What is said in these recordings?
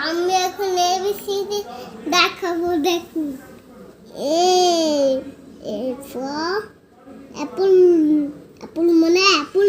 আমি এখন এবিসিডি দেখাবো দেখুন। A A for apple apple মানে অ্যাপল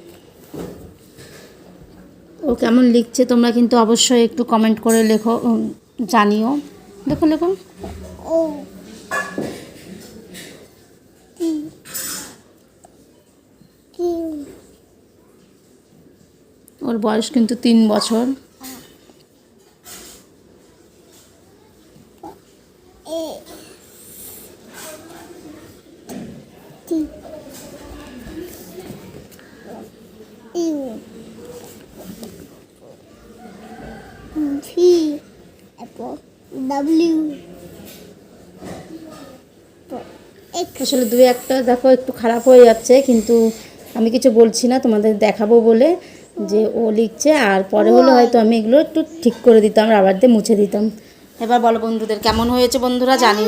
ও কেমন লিখছে তোমরা কিন্তু অবশ্যই একটু কমেন্ট করে লেখো জানিও। দেখো লেখো ও। ওর বয়স কিন্তু তিন বছর। এ টি তারপর W, আসলে দু একটা দেখো একটু খারাপ হয়ে যাচ্ছে কিন্তু আমি কিছু বলছি না তোমাদের দেখাবো বলে যে ও লিখছে আর পরে হলে হয়তো আমি এগুলো একটু ঠিক করে দিতাম রাবার দিয়ে মুছে দিতাম। এবার বলো বন্ধুদের কেমন হয়েছে বন্ধুরা জানি।